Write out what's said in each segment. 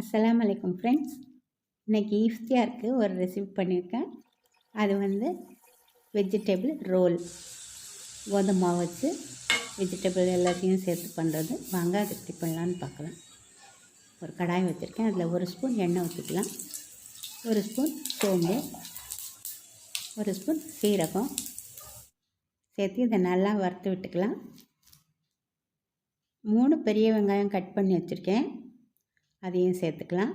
அஸ்லாம் வலைக்கம் ஃப்ரெண்ட்ஸ். இன்றைக்கி ஈஃப்தியாருக்கு ஒரு ரெசிபி பண்ணியிருக்கேன். அது வந்து வெஜிடபிள் ரோல் கோதுமை மாவு வச்சு வெஜிடபிள் எல்லாத்தையும் சேர்த்து பண்ணுறது வாங்க அது எப்படி பண்ணலான்னு பார்க்கலாம். ஒரு கடாய் வச்சுருக்கேன். அதில் ஒரு ஸ்பூன் எண்ணெய் ஊற்றிக்கலாம் ஒரு ஸ்பூன் சோம்பு. ஒரு ஸ்பூன் சீரகம். சேர்த்து இதை நல்லா வறுத்து விட்டுக்கலாம். மூணு பெரிய வெங்காயம் கட் பண்ணி வச்சுருக்கேன். அதையும் சேர்த்துக்கலாம்.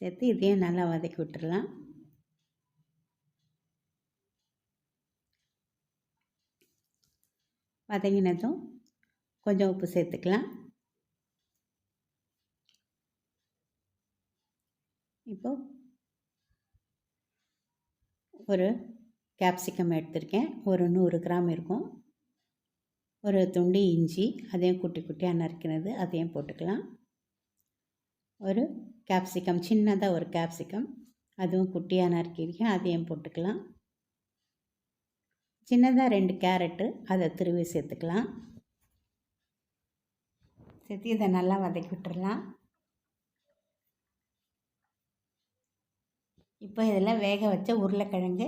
சேர்த்து இதையும் நல்லா வதக்கி விட்டுடலாம் வதங்கினதும் கொஞ்சம் உப்பு சேர்த்துக்கலாம். இப்போ ஒரு கேப்சிகம் எடுத்திருக்கேன். ஒரு நூறு கிராம் இருக்கும். ஒரு துண்டு இஞ்சி அதையும் குட்டி குட்டியாக நறுக்கினது அதையும் போட்டுக்கலாம். ஒரு கேப்சிகம் சின்னதாக ஒரு கேப்சிகம் அதுவும் குட்டியாக நறுக்கியிருக்கேன். அதையும் போட்டுக்கலாம். சின்னதாக ரெண்டு கேரட்டு அதை திருவி சேர்த்துக்கலாம். சேர்த்து இதை நல்லா வதக்கி விட்டுடலாம் இப்போ இதில் வேக வச்ச உருளைக்கிழங்கு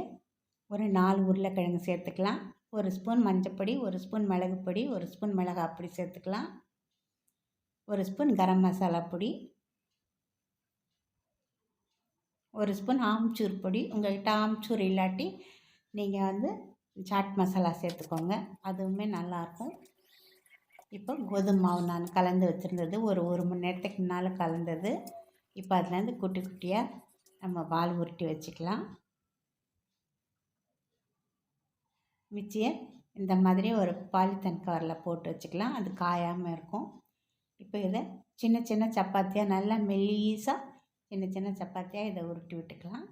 ஒரு நாலு உருளைக்கிழங்கு சேர்த்துக்கலாம். ஒரு ஸ்பூன் மஞ்சப்பொடி ஒரு ஸ்பூன் மிளகு பொடி ஒரு ஸ்பூன் மிளகாய் பொடி சேர்த்துக்கலாம். ஒரு ஸ்பூன் கரம் மசாலா பொடி ஒரு ஸ்பூன் ஆம்ச்சூர் பொடி உங்கள்கிட்ட ஆம்ச்சூர் இல்லாட்டி நீங்கள் வந்து சாட் மசாலா சேர்த்துக்கோங்க. அதுவுமே நல்லாயிருக்கும் இப்போ கோதுமை மாவு நான் கலந்து வச்சுருந்தது. ஒரு ஒரு மணி நேரத்துக்கு முன்னால் கலந்தது. இப்போ அதுலேருந்து குட்டி குட்டியாக நம்ம பால் உருட்டி வச்சுக்கலாம். மிச்சியை இந்த மாதிரி ஒரு பாலித்தன் கவரில் போட்டு வச்சுக்கலாம். அது காயாமல் இருக்கும். இப்போ இதை சின்ன சின்ன சப்பாத்தியாக நல்லா மெல்லீஸாக சின்ன சின்ன சப்பாத்தியாக இதை உருட்டி விட்டுக்கலாம்.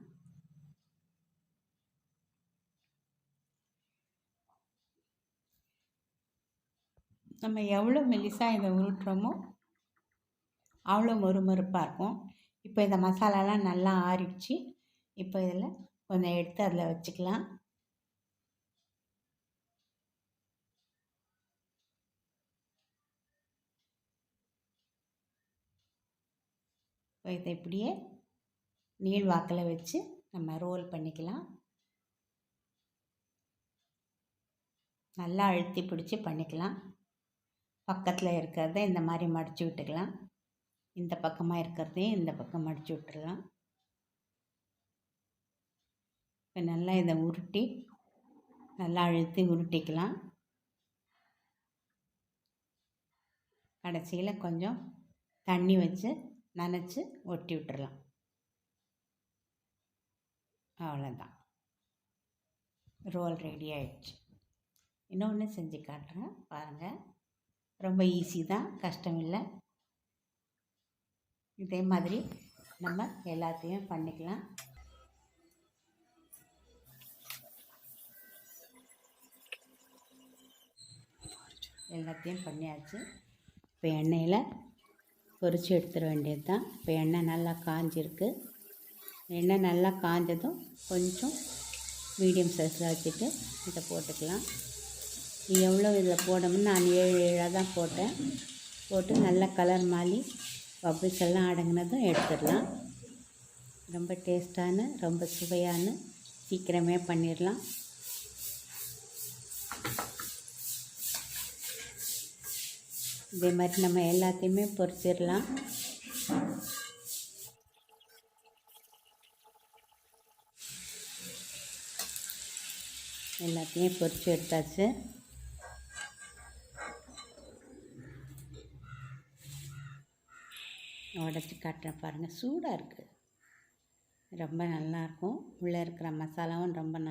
நம்ம எவ்வளோ மெலிசாக இதை உருட்டுறோமோ அவ்வளோ மொறுமொறுப்பாக இருக்கும். இப்போ இந்த மசாலாலாம் நல்லா ஆறிடுச்சு. இப்போ இதில் கொஞ்சம் எடுத்து அதில் வச்சுக்கலாம். இதை இப்படியே நீள் வாக்கில் வச்சு நம்ம ரோல் பண்ணிக்கலாம். நல்லா அழுத்தி பிடிச்சி பண்ணிக்கலாம். பக்கத்தில் இருக்கிறத இந்த மாதிரி மடித்து விட்டுக்கலாம். இந்த பக்கமாக இருக்கிறதையும் இந்த பக்கம் மடித்து விட்டுடலாம். இப்போ நல்லா இதை உருட்டி நல்லா அழுத்தி உருட்டிக்கலாம். கடைசியில் கொஞ்சம் தண்ணி வச்சு நனைச்சி ஒட்டி விட்டுறலாம். அவ்வளோதான் ரோல் ரெடி ஆயிடுச்சு. இன்னொன்று செஞ்சு காட்டுறேன். பாருங்கள் ரொம்ப ஈஸி தான். கஷ்டம் இல்லை. இதே மாதிரி நம்ம எல்லாத்தையும் பண்ணிக்கலாம். எல்லாத்தையும் பண்ணியாச்சு. இப்போ எண்ணெயில் பொரித்து எடுத்துட வேண்டியது தான் இப்போ எண்ணெய் நல்லா காஞ்சிருக்கு. எண்ணெய் நல்லா காஞ்சதும் கொஞ்சம் மீடியம் சைஸில் வச்சுட்டு இதை போட்டுக்கலாம். எவ்வளோ இதில் போடணும்னு நான் ஏழு ஏழாக தான் போட்டேன். போட்டு நல்லா கலர் மாலி பபிள்ஸ் எல்லாம் அடங்கினதும் எடுத்துடலாம். ரொம்ப டேஸ்ட்டான ரொம்ப சுவையான சீக்கிரமே பண்ணிடலாம். இதே மாதிரி நம்ம எல்லாத்தையுமே பொறிச்சிடலாம். எல்லாத்தையும் பொறிச்சு எடுத்தாச்சு. உடச்சி காட்டுறேன் பாருங்கள் சூடாக இருக்குது ரொம்ப நல்லாயிருக்கும் உள்ளே இருக்கிற மசாலாவும் ரொம்ப நல்லா